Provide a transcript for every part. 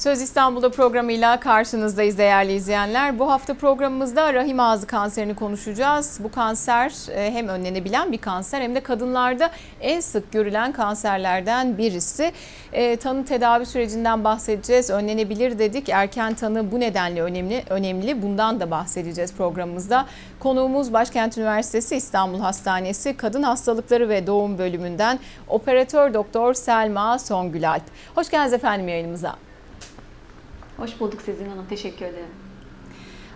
Söz İstanbul'da programıyla karşınızdayız değerli izleyenler. Bu hafta programımızda rahim ağzı kanserini konuşacağız. Bu kanser e, hem önlenebilen bir kanser hem de kadınlarda en sık görülen kanserlerden birisi. E, tanı tedavi sürecinden bahsedeceğiz. Önlenebilir dedik. Erken tanı bu nedenle önemli. Önemli. Bundan da bahsedeceğiz programımızda. Konuğumuz Başkent Üniversitesi İstanbul Hastanesi Kadın Hastalıkları ve Doğum Bölümünden operatör doktor Selma Songülalp. Hoş geldiniz efendim yayınımıza. Hoş bulduk Sezin Hanım. Teşekkür ederim.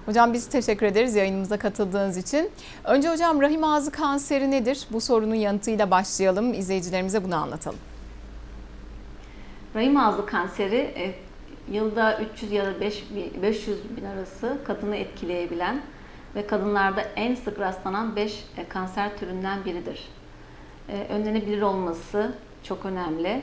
Hocam biz teşekkür ederiz yayınımıza katıldığınız için. Önce hocam rahim ağzı kanseri nedir? Bu sorunun yanıtıyla başlayalım. İzleyicilerimize bunu anlatalım. Rahim ağzı kanseri e, yılda 300 ya da 500 bin arası kadını etkileyebilen ve kadınlarda en sık rastlanan 5 kanser türünden biridir. E, önlenebilir olması çok önemli.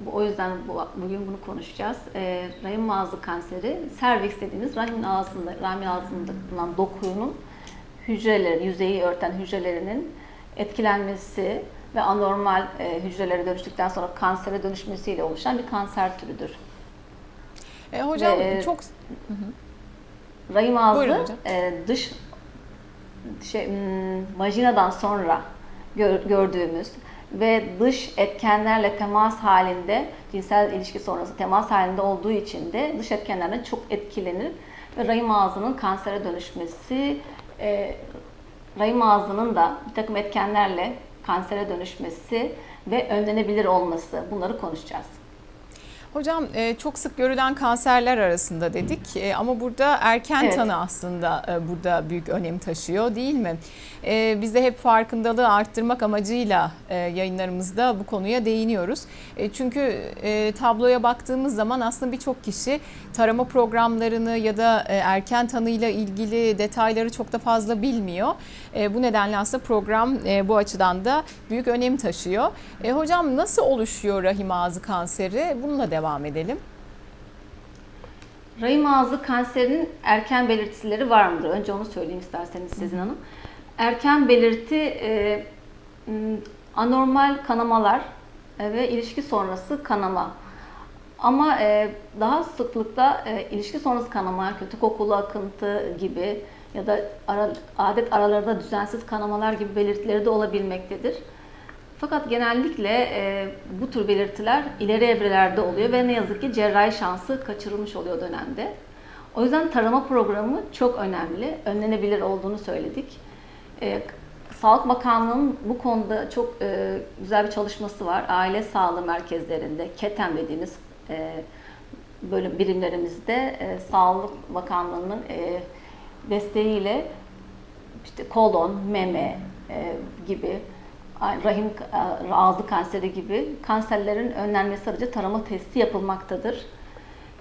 Bu, o yüzden bu, bugün bunu konuşacağız. E, rahim ağzı kanseri, serviks dediğimiz rahim ağzında, rahim ağzında bulunan dokunun hücreleri, yüzeyi örten hücrelerinin etkilenmesi ve anormal e, hücrelere dönüştükten sonra kansere dönüşmesiyle oluşan bir kanser türüdür. E, hocam Ve, çok Rahim ağzı e, dış şey, vajinadan sonra gör- gördüğümüz ve dış etkenlerle temas halinde cinsel ilişki sonrası temas halinde olduğu için de dış etkenlerden çok etkilenir ve rahim ağzının kansere dönüşmesi e, rahim ağzının da bir takım etkenlerle kansere dönüşmesi ve önlenebilir olması bunları konuşacağız. Hocam e, çok sık görülen kanserler arasında dedik E, ama burada erken Evet. tanı aslında e, burada büyük önem taşıyor değil mi? Biz de hep farkındalığı arttırmak amacıyla yayınlarımızda bu konuya değiniyoruz. Çünkü tabloya baktığımız zaman aslında birçok kişi tarama programlarını ya da erken tanıyla ilgili detayları çok da fazla bilmiyor. Bu nedenle aslında program bu açıdan da büyük önem taşıyor. Hocam nasıl oluşuyor rahim ağzı kanseri? Bununla devam edelim. Rahim ağzı kanserinin erken belirtileri var mıdır? Önce onu söyleyeyim isterseniz Sezin Hanım. Erken belirti e, anormal kanamalar e, ve ilişki sonrası kanama. Ama e, daha sıklıkla e, ilişki sonrası kanama, kötü kokulu akıntı gibi ya da ara, adet aralarında düzensiz kanamalar gibi belirtileri de olabilmektedir. Fakat genellikle e, bu tür belirtiler ileri evrelerde oluyor ve ne yazık ki cerrahi şansı kaçırılmış oluyor dönemde. O yüzden tarama programı çok önemli. Önlenebilir olduğunu söyledik. E, Sağlık Bakanlığı'nın bu konuda çok e, güzel bir çalışması var. Aile sağlığı merkezlerinde, KETEM dediğimiz e, bölüm birimlerimizde e, Sağlık Bakanlığı'nın e, desteğiyle işte kolon, meme e, gibi rahim e, ağzı kanseri gibi kanserlerin önlenmesi aracı tarama testi yapılmaktadır.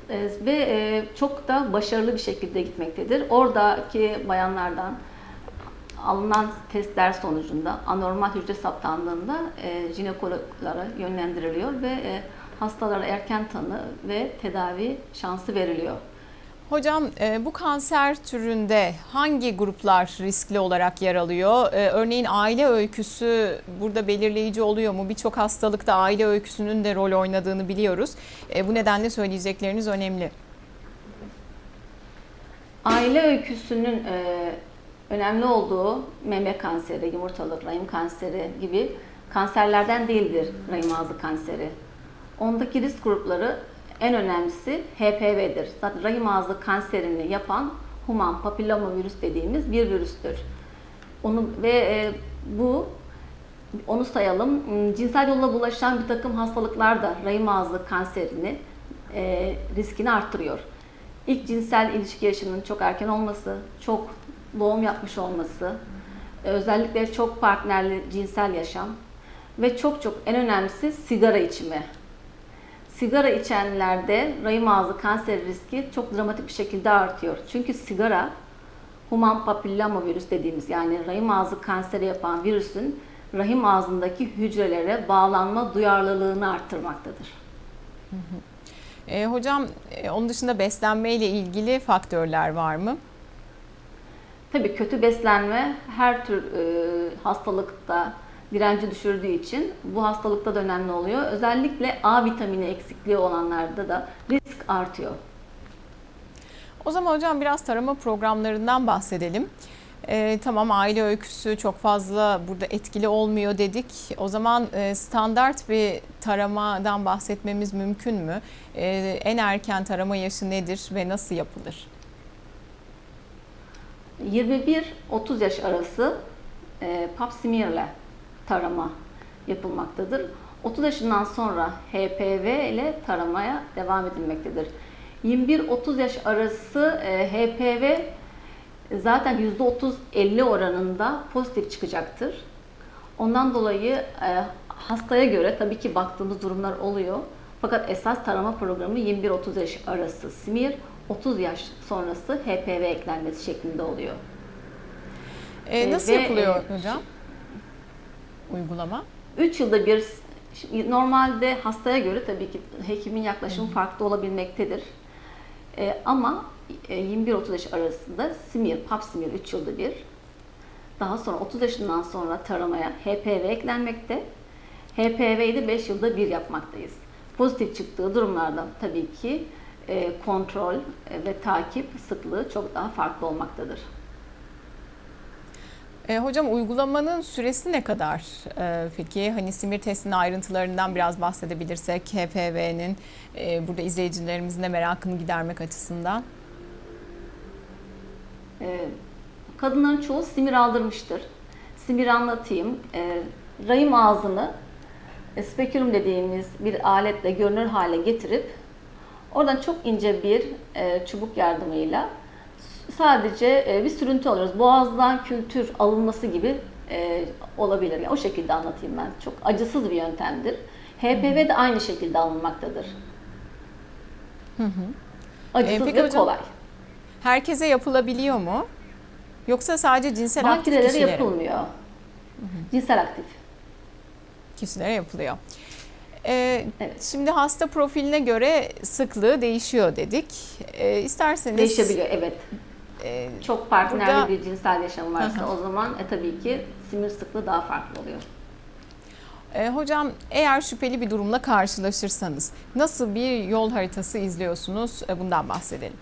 E, ve e, çok da başarılı bir şekilde gitmektedir. Oradaki bayanlardan alınan testler sonucunda anormal hücre saptandığında jinekologlara yönlendiriliyor ve hastalara erken tanı ve tedavi şansı veriliyor. Hocam e, bu kanser türünde hangi gruplar riskli olarak yer alıyor? E, Örneğin aile öyküsü burada belirleyici oluyor mu? Birçok hastalıkta aile öyküsünün de rol oynadığını biliyoruz. E, Bu nedenle söyleyecekleriniz önemli. Aile öyküsünün önemli olduğu meme kanseri, yumurtalık, rahim kanseri gibi kanserlerden değildir rahim ağzı kanseri. Ondaki risk grupları en önemlisi HPV'dir. Zaten rahim ağzı kanserini yapan human papilloma virüs dediğimiz bir virüstür. Onu ve e, bu onu sayalım. Hmm, Cinsel yolla bulaşan bir takım hastalıklar da rahim ağzı kanserini e, riskini arttırıyor. İlk cinsel ilişki yaşının çok erken olması, çok doğum yapmış olması, e, özellikle çok partnerli cinsel yaşam ve çok çok en önemlisi sigara içimi. Sigara içenlerde rahim ağzı kanser riski çok dramatik bir şekilde artıyor. Çünkü sigara human papilloma virüs dediğimiz yani rahim ağzı kanseri yapan virüsün rahim ağzındaki hücrelere bağlanma duyarlılığını arttırmaktadır. E, hocam e, onun dışında beslenme ile ilgili faktörler var mı? Tabii kötü beslenme her tür e, hastalıkta direnci düşürdüğü için bu hastalıkta da önemli oluyor. Özellikle A vitamini eksikliği olanlarda da risk artıyor. O zaman hocam biraz tarama programlarından bahsedelim. Ee, tamam aile öyküsü çok fazla burada etkili olmuyor dedik. O zaman e, standart bir taramadan bahsetmemiz mümkün mü? Ee, en erken tarama yaşı nedir ve nasıl yapılır? 21-30 yaş arası e, pap smear'le tarama yapılmaktadır. 30 yaşından sonra HPV ile taramaya devam edilmektedir. 21-30 yaş arası e, HPV zaten %30-50 oranında pozitif çıkacaktır. Ondan dolayı e, hastaya göre tabii ki baktığımız durumlar oluyor. Fakat esas tarama programı 21-30 yaş arası smear, 30 yaş sonrası HPV eklenmesi şeklinde oluyor. Ee, Ee, nasıl ve, yapılıyor e, hocam? Uygulama. 3 yılda bir normalde hastaya göre tabii ki hekimin yaklaşımı farklı olabilmektedir. Ee, ama e, 21-30 yaş arasında smear, pap smear 3 yılda bir. Daha sonra 30 yaşından sonra taramaya HPV eklenmekte. HPV'yi de 5 yılda bir yapmaktayız. Pozitif çıktığı durumlarda tabii ki e, kontrol e, ve takip sıklığı çok daha farklı olmaktadır. Ee, hocam uygulamanın süresi ne kadar? Ee, peki hani simir testinin ayrıntılarından biraz bahsedebilirsek HPV'nin e, burada izleyicilerimizin de merakını gidermek açısından. Ee, kadınların çoğu simir aldırmıştır. Simir anlatayım. Ee, rahim ağzını e, spekülüm dediğimiz bir aletle görünür hale getirip oradan çok ince bir e, çubuk yardımıyla sadece e, bir sürüntü alıyoruz. Boğazdan kültür alınması gibi e, olabilir. Yani o şekilde anlatayım ben. Çok acısız bir yöntemdir. HPV de aynı şekilde alınmaktadır. Acısız Ee, ve hocam, kolay. Herkese yapılabiliyor mu? Yoksa sadece cinsel aktif Bakterelere kişilere, yapılmıyor. Cinsel aktif. kişilere yapılıyor. Ee, Evet. Şimdi hasta profiline göre sıklığı değişiyor dedik. Ee, isterseniz Değişebiliyor evet. E, Çok partnerli Burada- bir cinsel yaşam varsa Hı hı. o zaman e, tabii ki simir sıklığı daha farklı oluyor. e, hocam eğer şüpheli bir durumla karşılaşırsanız nasıl bir yol haritası izliyorsunuz? E, bundan bahsedelim.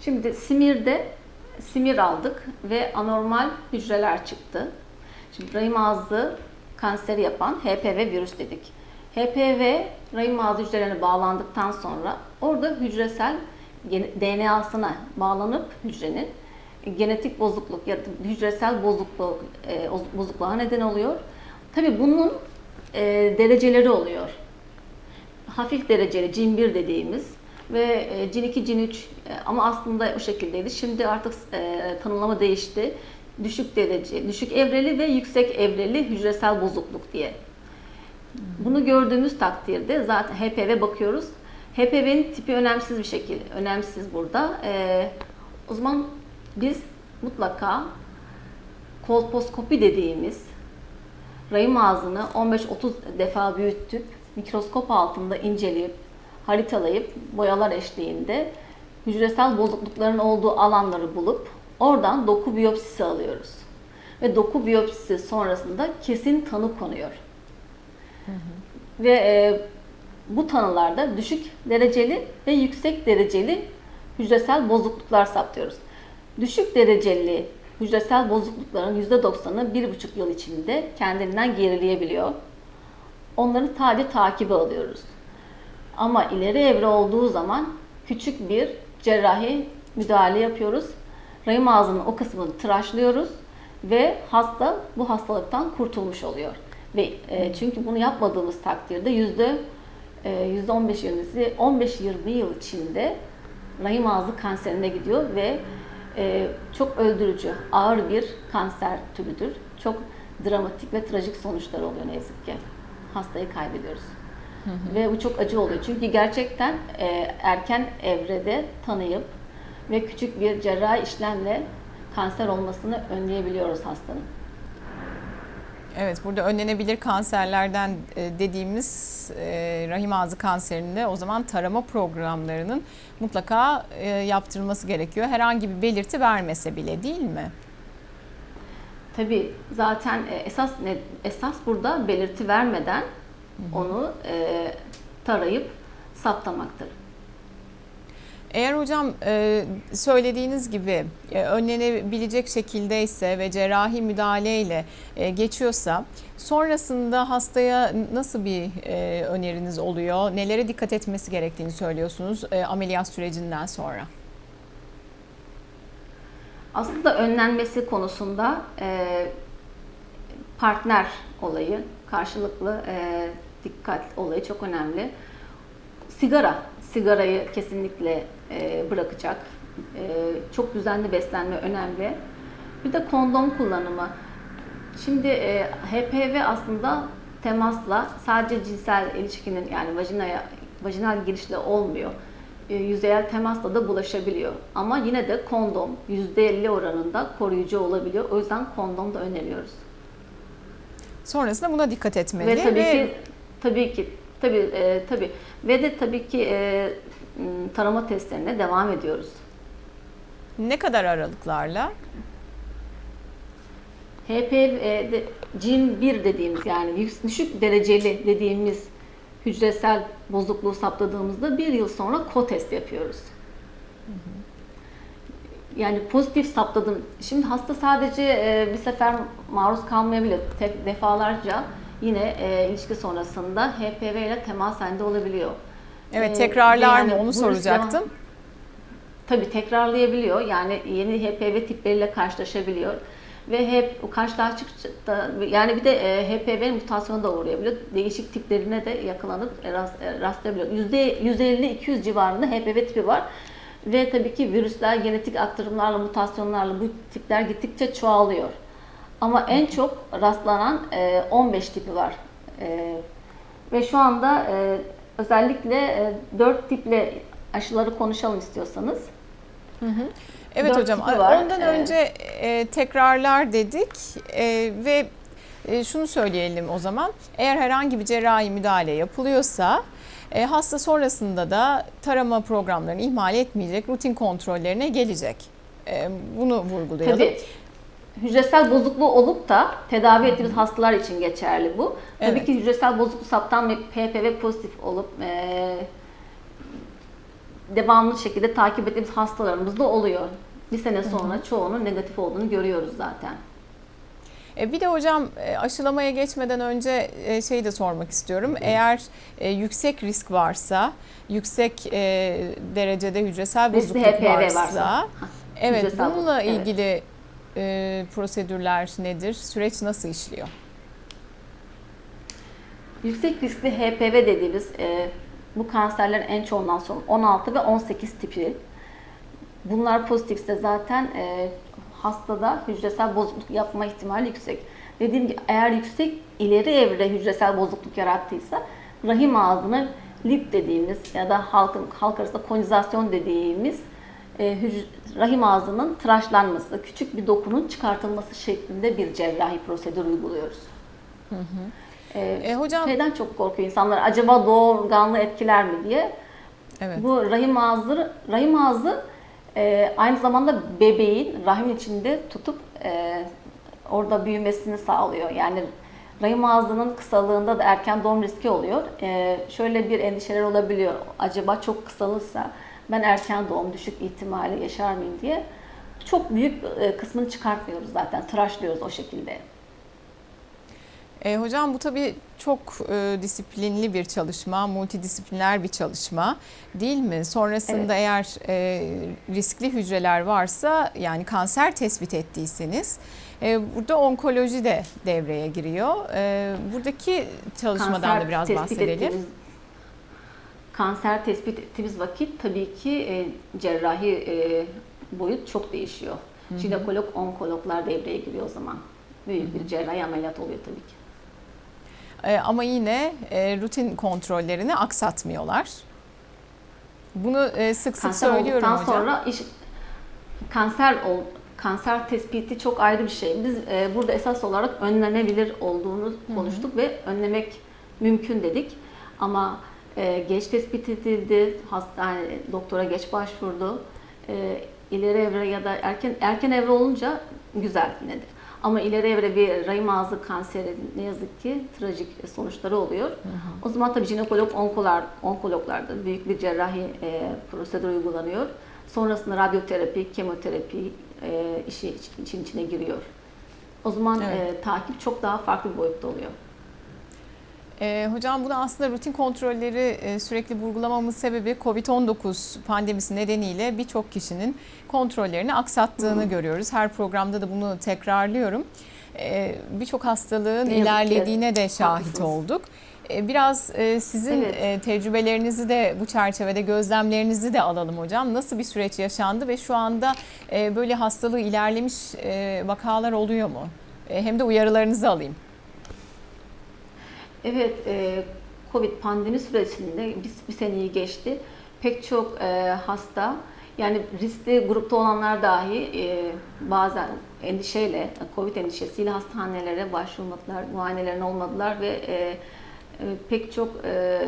Şimdi simirde simir aldık ve anormal hücreler çıktı. Şimdi rahim ağzı kanseri yapan HPV virüs dedik. HPV rahim ağzı hücrelerine bağlandıktan sonra orada hücresel DNA'sına bağlanıp hücrenin genetik bozukluk ya da hücresel bozukluk e, oz- bozukluğa neden oluyor. Tabii bunun e, dereceleri oluyor. Hafif dereceli cin 1 dediğimiz ve e, cin 2, cin 3 e, ama aslında o şekildeydi. Şimdi artık e, tanımlama değişti. Düşük derece, düşük evreli ve yüksek evreli hücresel bozukluk diye. Bunu gördüğümüz takdirde zaten HPV bakıyoruz. HPV'nin tipi önemsiz bir şekilde, önemsiz burada. E, o zaman biz mutlaka kolposkopi dediğimiz rahim ağzını 15-30 defa büyüttük, mikroskop altında inceleyip, haritalayıp, boyalar eşliğinde hücresel bozuklukların olduğu alanları bulup oradan doku biyopsisi alıyoruz. Ve doku biyopsisi sonrasında kesin tanı konuyor. Ve e, bu tanılarda düşük dereceli ve yüksek dereceli hücresel bozukluklar saptıyoruz. Düşük dereceli hücresel bozuklukların %90'ı bir buçuk yıl içinde kendinden gerileyebiliyor. Onları sadece takibe alıyoruz. Ama ileri evre olduğu zaman küçük bir cerrahi müdahale yapıyoruz. Rahim ağzının o kısmını tıraşlıyoruz ve hasta bu hastalıktan kurtulmuş oluyor. Ve e, çünkü bunu yapmadığımız takdirde yüzde e, yüzde 15-20'si 15-20 yıl içinde rahim ağzı kanserine gidiyor ve e, çok öldürücü, ağır bir kanser türüdür. Çok dramatik ve trajik sonuçlar oluyor ne yazık ki. Hastayı kaybediyoruz. Ve bu çok acı oluyor. Çünkü gerçekten e, erken evrede tanıyıp ve küçük bir cerrahi işlemle kanser olmasını önleyebiliyoruz hastanın. Evet burada önlenebilir kanserlerden e, dediğimiz e, rahim ağzı kanserinde o zaman tarama programlarının mutlaka e, yaptırılması gerekiyor. Herhangi bir belirti vermese bile değil mi? Tabii zaten esas ne esas burada belirti vermeden onu tarayıp saptamaktır. Eğer hocam e, söylediğiniz gibi e, önlenebilecek şekildeyse ve cerrahi müdahaleyle e, geçiyorsa sonrasında hastaya nasıl bir öneriniz oluyor? Nelere dikkat etmesi gerektiğini söylüyorsunuz ameliyat sürecinden sonra? Aslında önlenmesi konusunda partner olayı, karşılıklı dikkat olayı çok önemli. Sigara, sigarayı kesinlikle e, bırakacak. E, çok düzenli beslenme önemli. Bir de kondom kullanımı. Şimdi e, HPV aslında temasla sadece cinsel ilişkinin yani vajinaya vajinal girişle olmuyor. E, yüzeyel temasla da bulaşabiliyor. Ama yine de kondom %50 oranında koruyucu olabiliyor. O yüzden kondom da öneriyoruz. Sonrasında buna dikkat etmeli. Ve tabii ki tabii ki tabii e, tabii ve de tabii ki e, tarama testlerine devam ediyoruz. ne kadar aralıklarla? HPV CIM 1 dediğimiz yani düşük dereceli dediğimiz hücresel bozukluğu saptadığımızda bir yıl sonra ko-test yapıyoruz. Yani pozitif saptadım. Şimdi hasta sadece e, bir sefer maruz kalmayabilir. Tek defalarca yine e, ilişki sonrasında HPV ile temas halinde olabiliyor. Evet Ee, tekrarlar yani mı onu soracaktım. devam- Tabii tekrarlayabiliyor. Yani yeni HPV tipleriyle karşılaşabiliyor. Ve hep karşılaştıkça yani bir de e, HPV mutasyona da uğrayabiliyor. Değişik tiplerine de yakalanıp e, e, rastlayabiliyor. Yüzde 50-200 civarında HPV tipi var. Ve tabii ki virüsler genetik aktarımlarla, mutasyonlarla bu tipler gittikçe çoğalıyor. Ama en çok rastlanan e, 15 tipi var. Ve şu anda özellikle e, 4 tiple aşıları konuşalım istiyorsanız. Evet Dört hocam var. ondan Ee, önce e, tekrarlar dedik e, ve e, şunu söyleyelim o zaman. Eğer herhangi bir cerrahi müdahale yapılıyorsa e, hasta sonrasında da tarama programlarını ihmal etmeyecek, rutin kontrollerine gelecek. E, bunu vurgulayalım. Tabii hücresel bozukluğu olup da tedavi ettiğimiz hastalar için geçerli bu. Tabii Evet. ki hücresel bozukluk saptan ve HPV pozitif olup e, devamlı şekilde takip ettiğimiz hastalarımız da oluyor. Bir sene sonra çoğunun negatif olduğunu görüyoruz zaten. E, Bir de hocam e, aşılamaya geçmeden önce şey de sormak istiyorum. Eğer yüksek risk varsa, yüksek derecede hücresel bozukluk varsa, varsa. evet hücresel bununla bozukluk, evet. E, prosedürler nedir? Süreç nasıl işliyor? Yüksek riskli HPV dediğimiz e, bu kanserlerin en çoğundan sonra 16 ve 18 tipi. Bunlar pozitifse zaten e, hastada hücresel bozukluk yapma ihtimali yüksek. Dediğim gibi eğer yüksek ileri evre hücresel bozukluk yarattıysa rahim ağzının lip dediğimiz ya da halkın halk arasında konizasyon dediğimiz rahim ağzının tıraşlanması, küçük bir dokunun çıkartılması şeklinde bir cerrahi prosedür uyguluyoruz. E, E, hocam Şeyden çok korkuyor insanlar. Acaba doğurganlığı etkiler mi diye. evet. Bu rahim ağzı, rahim ağzı e, aynı zamanda bebeğin rahim içinde tutup e, orada büyümesini sağlıyor. Yani rahim ağzının kısalığında da erken doğum riski oluyor. E, şöyle bir endişeler olabiliyor. Acaba çok kısalırsa ben erken doğum düşük ihtimali yaşar mıyım diye. Çok büyük e, kısmını çıkartmıyoruz zaten. Tıraşlıyoruz o şekilde. E, hocam bu tabii çok e, disiplinli bir çalışma, multidisipliner bir çalışma değil mi? Sonrasında eğer e, riskli hücreler varsa yani kanser tespit ettiyseniz e, burada onkoloji de devreye giriyor. E, buradaki çalışmadan Kanser da biraz bahsedelim. Kanser tespit ettiğimiz vakit tabii ki e, cerrahi e, boyut çok değişiyor. Jinekolog, onkologlar devreye giriyor o zaman. Büyük bir cerrahi ameliyat oluyor tabii ki. E, ama yine e, rutin kontrollerini aksatmıyorlar. Bunu e, sık sık Kanser söylüyorum hocam. sonra iş, kanser ol, kanser tespiti çok ayrı bir şey. Biz e, burada esas olarak önlenebilir olduğunu konuştuk ve önlemek mümkün dedik. Ama e, geç tespit edildi, hastane doktora geç başvurdu. E, ileri evre ya da erken erken evre olunca güzel yinedir. Ama ileri evre bir rahim ağzı kanseri ne yazık ki trajik sonuçları oluyor. O zaman tabii jinekolog, onkolar, onkologlarda büyük bir cerrahi e, prosedür uygulanıyor. Sonrasında radyoterapi, kemoterapi e, işi için içine giriyor. O zaman Evet. e, takip çok daha farklı bir boyutta oluyor. Ee, hocam bunu aslında rutin kontrolleri e, sürekli vurgulamamın sebebi COVID-19 pandemisi nedeniyle birçok kişinin kontrollerini aksattığını görüyoruz. Her programda da bunu tekrarlıyorum. Ee, birçok hastalığın Ne yazık ki. ilerlediğine de şahit Haklısınız. olduk. Ee, Biraz e, sizin Evet. e, tecrübelerinizi de bu çerçevede gözlemlerinizi de alalım hocam. Nasıl bir süreç yaşandı ve şu anda e, böyle hastalığı ilerlemiş e, vakalar oluyor mu? E, Hem de uyarılarınızı alayım. Evet, e, Covid pandemi sürecinde bir, bir seneyi geçti. Pek çok e, hasta, yani riskli grupta olanlar dahi e, bazen endişeyle, Covid endişesiyle hastanelere başvurmadılar, muayenelerini olmadılar ve e, e, pek çok e,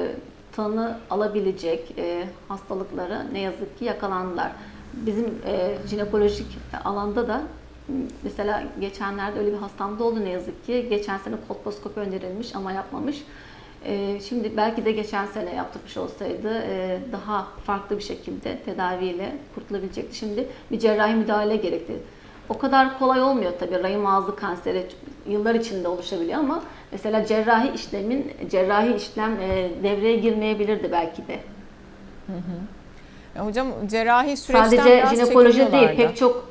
tanı alabilecek e, hastalıklara ne yazık ki yakalandılar. Bizim e, jinekolojik alanda da Mesela geçenlerde öyle bir hastamda oldu ne yazık ki. Geçen sene kolposkopi önerilmiş ama yapmamış. Ee, şimdi belki de geçen sene yaptırmış olsaydı e, daha farklı bir şekilde tedaviyle kurtulabilecekti. Şimdi bir cerrahi müdahale gerekti. O kadar kolay olmuyor tabii. Rahim ağzı kanseri yıllar içinde oluşabiliyor ama mesela cerrahi işlemin cerrahi işlem e, devreye girmeyebilirdi belki de. E, Hocam cerrahi süreçten Sadece biraz jinekoloji değil, pek çok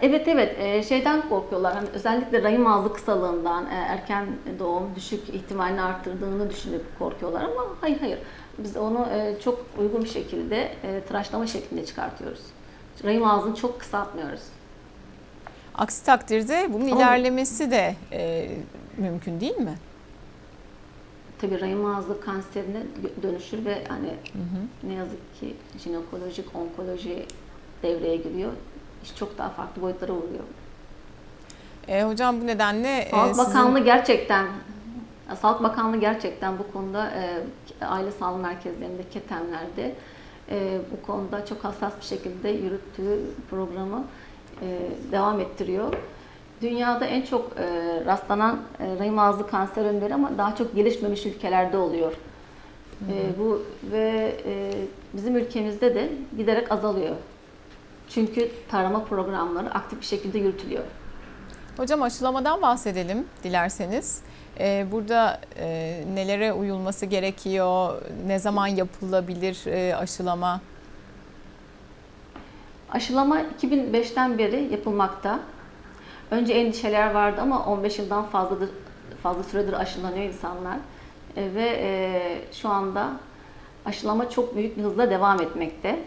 Evet evet e, şeyden korkuyorlar hani özellikle rahim ağzı kısalığından e, erken doğum düşük ihtimalini arttırdığını düşünüp korkuyorlar ama hayır hayır biz onu e, çok uygun bir şekilde e, tıraşlama şeklinde çıkartıyoruz. Rahim ağzını çok kısaltmıyoruz. Aksi takdirde bunun Ama- ilerlemesi de e, mümkün değil mi? Tabii rahim ağzı kanserine dönüşür ve hani ne yazık ki jinekolojik onkoloji devreye giriyor. İş çok daha farklı boyutlara vuruyor. E, hocam bu nedenle e, Sağlık sizin- Bakanlığı gerçekten Sağlık Bakanlığı gerçekten bu konuda e, aile sağlığı merkezlerinde, ketemlerde e, bu konuda çok hassas bir şekilde yürüttüğü programı e, devam ettiriyor. Dünyada en çok e, rastlanan e, rahim ağzı kanserleri ama daha çok gelişmemiş ülkelerde oluyor. E, bu ve e, bizim ülkemizde de giderek azalıyor. Çünkü tarama programları aktif bir şekilde yürütülüyor. Hocam aşılamadan bahsedelim dilerseniz. E, burada e, nelere uyulması gerekiyor? Ne zaman yapılabilir e, aşılama? Aşılama 2005'ten beri yapılmakta. Önce endişeler vardı ama 15 yıldan fazladır fazla süredir aşılanıyor insanlar. E, ve e, şu anda aşılama çok büyük bir hızla devam etmekte.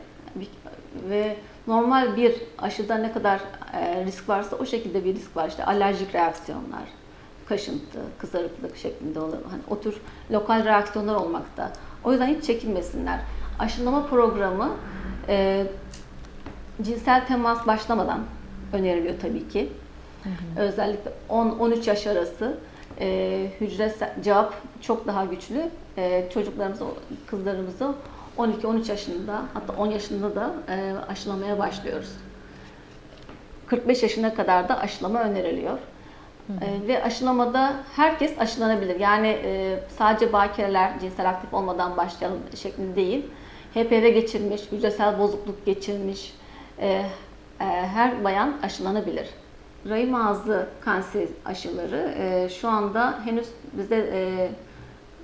Ve normal bir aşıda ne kadar e, risk varsa o şekilde bir risk var. İşte alerjik reaksiyonlar, kaşıntı, kızarıklık şeklinde olan hani o tür lokal reaksiyonlar olmakta. O yüzden hiç çekinmesinler. Aşılama programı e, cinsel temas başlamadan öneriliyor tabii ki. Özellikle 10-13 yaş arası e, hücre cevap çok daha güçlü. E, çocuklarımızı, kızlarımızı 12-13 yaşında hatta 10 yaşında da e, aşılamaya başlıyoruz. 45 yaşına kadar da aşılama öneriliyor. E, ve aşılamada herkes aşılanabilir. Yani e, sadece bakireler cinsel aktif olmadan başlayalım şeklinde değil. HPV geçirmiş, hücresel bozukluk geçirmiş e, e, her bayan aşılanabilir. Rahim ağzı kanser aşıları e, şu anda henüz bizde e,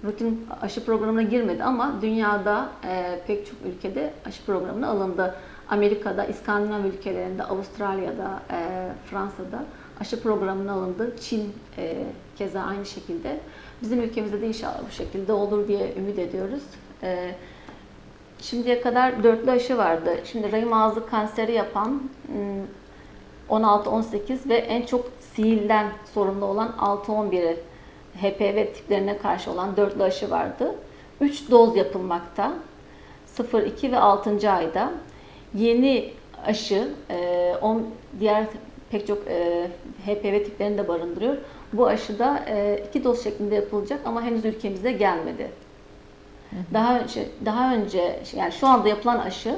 rutin aşı programına girmedi ama dünyada e, pek çok ülkede aşı programına alındı. Amerika'da, İskandinav ülkelerinde, Avustralya'da, e, Fransa'da aşı programına alındı. Çin e, keza aynı şekilde. Bizim ülkemizde de inşallah bu şekilde olur diye ümit ediyoruz. E, şimdiye kadar dörtlü aşı vardı. Şimdi rahim ağzı kanseri yapan hmm, 16-18 ve en çok siilden sorumlu olan 6-11'i HPV tiplerine karşı olan dörtlü aşı vardı. 3 doz yapılmakta. 0, 2 ve 6. ayda. Yeni aşı e, on, diğer pek çok e, HPV tiplerini de barındırıyor. Bu aşı da 2 doz şeklinde yapılacak ama henüz ülkemize gelmedi. Daha önce daha önce yani şu anda yapılan aşı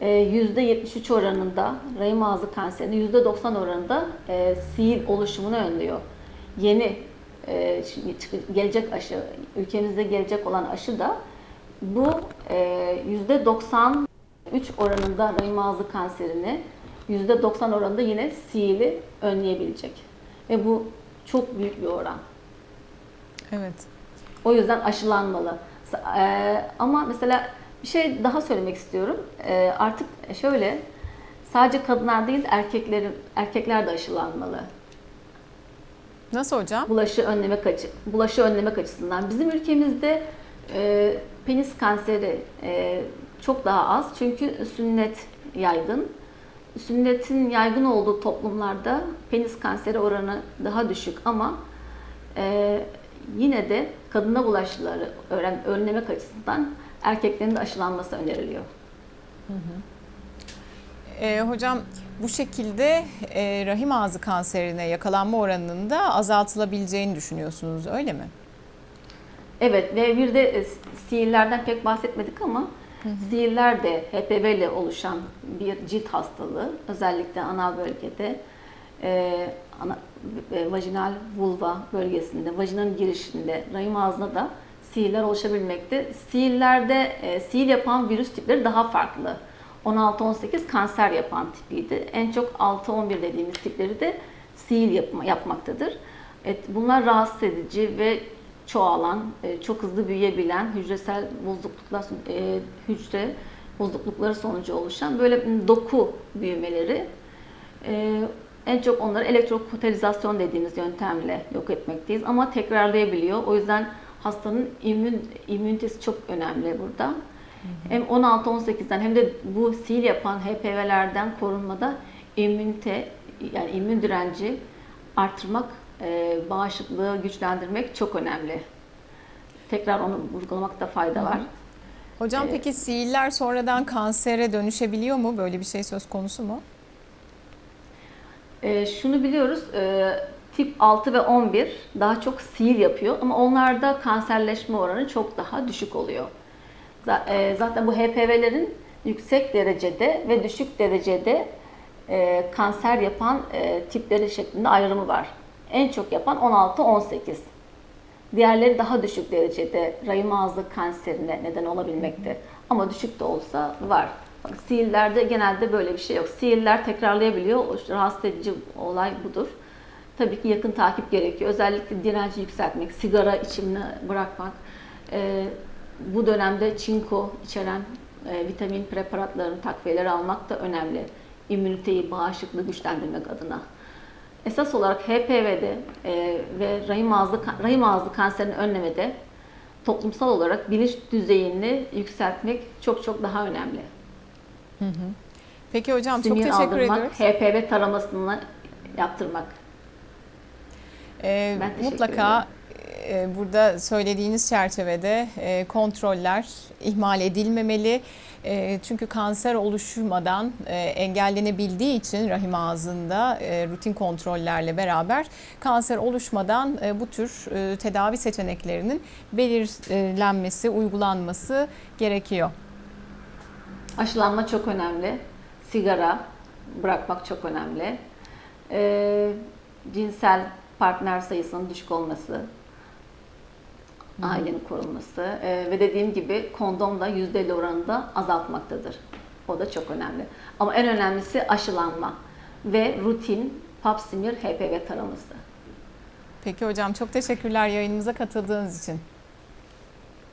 e, %73 oranında rahim ağzı kanserinin %90 oranında e, sil oluşumunu önlüyor. Yeni e, şimdi gelecek aşı, ülkemizde gelecek olan aşı da bu e, %93 oranında rahim ağzı kanserini %90 oranında yine sili önleyebilecek. Ve bu çok büyük bir oran. Evet. O yüzden aşılanmalı. Eee, ama mesela bir şey daha söylemek istiyorum. Eee, artık şöyle sadece kadınlar değil erkeklerin erkekler de aşılanmalı. Nasıl hocam? Bulaşı önlemek açı bulaşı önlemek açısından bizim ülkemizde eee, penis kanseri eee, çok daha az çünkü sünnet yaygın. Sünnetin yaygın olduğu toplumlarda penis kanseri oranı daha düşük ama eee, yine de kadına bulaşıları öğren, önlemek açısından erkeklerin de aşılanması öneriliyor. Ee, hocam bu şekilde e, rahim ağzı kanserine yakalanma oranının da azaltılabileceğini düşünüyorsunuz öyle mi? Evet ve bir de e, sihirlerden pek bahsetmedik ama sihirler de HPV ile oluşan bir cilt hastalığı. Özellikle ana bölgede e, ana, e, vajinal vulva bölgesinde, vajinanın girişinde, rahim ağzında da sihirler oluşabilmekte. Sihirlerde e, sihir yapan virüs tipleri daha farklı. 16-18 kanser yapan tipiydi. En çok 6-11 dediğimiz tipleri de sihir yapma, yapmaktadır. Evet, bunlar rahatsız edici ve çoğalan, e, çok hızlı büyüyebilen hücresel bozukluklar, e, hücre bozuklukları sonucu oluşan böyle doku büyümeleri. E, En çok onları elektrokuterizasyon dediğimiz yöntemle yok etmekteyiz ama tekrarlayabiliyor. O yüzden hastanın immün, immünitesi çok önemli burada. Hem 16-18'den hem de bu sil yapan HPV'lerden korunmada immünite yani immün direnci artırmak, e, bağışıklığı güçlendirmek çok önemli. Tekrar onu vurgulamakta fayda var. Hocam Evet. peki sihirler sonradan kansere dönüşebiliyor mu? Böyle bir şey söz konusu mu? E, şunu biliyoruz, e, tip 6 ve 11 daha çok sil yapıyor ama onlarda kanserleşme oranı çok daha düşük oluyor. E, Zaten bu HPV'lerin yüksek derecede ve düşük derecede e, kanser yapan e, tipleri şeklinde ayrımı var. En çok yapan 16-18. Diğerleri daha düşük derecede rahim ağzı kanserine neden olabilmekte. Ama düşük de olsa var. Bak, Sihirlerde genelde böyle bir şey yok. Sihirler tekrarlayabiliyor. Rahatsız edici olay budur. Tabii ki yakın takip gerekiyor. Özellikle direnci yükseltmek, sigara içimini bırakmak, e, bu dönemde çinko içeren e, vitamin preparatlarını, takviyeleri almak da önemli. İmmüniteyi, bağışıklığı güçlendirmek adına. Esas olarak HPV'de e, ve rahim ağzı rahim ağzı kanserini önlemede toplumsal olarak bilinç düzeyini yükseltmek çok çok daha önemli. Peki hocam çok Simir teşekkür aldırmak, ediyoruz. HPV taramasını yaptırmak. Ee, Ben mutlaka e, burada söylediğiniz çerçevede e, kontroller ihmal edilmemeli. E, çünkü kanser oluşmadan e, engellenebildiği için rahim ağzında e, rutin kontrollerle beraber kanser oluşmadan e, bu tür e, tedavi seçeneklerinin belirlenmesi, uygulanması gerekiyor. Aşılanma çok önemli. Sigara bırakmak çok önemli. Ee, cinsel partner sayısının düşük olması, ailenin korunması ee, ve dediğim gibi kondom da %50 oranında azaltmaktadır. O da çok önemli. Ama en önemlisi aşılanma ve rutin pap smear HPV taraması. Peki hocam çok teşekkürler yayınımıza katıldığınız için.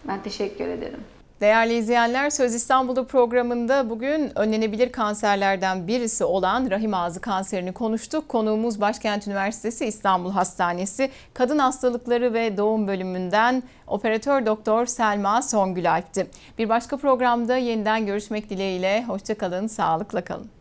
Ben teşekkür ederim. Değerli izleyenler Söz İstanbul'da programında bugün önlenebilir kanserlerden birisi olan rahim ağzı kanserini konuştuk. Konuğumuz Başkent Üniversitesi İstanbul Hastanesi Kadın Hastalıkları ve Doğum Bölümünden operatör doktor Selma Songülalp'ti. Bir başka programda yeniden görüşmek dileğiyle. Hoşçakalın, sağlıkla kalın.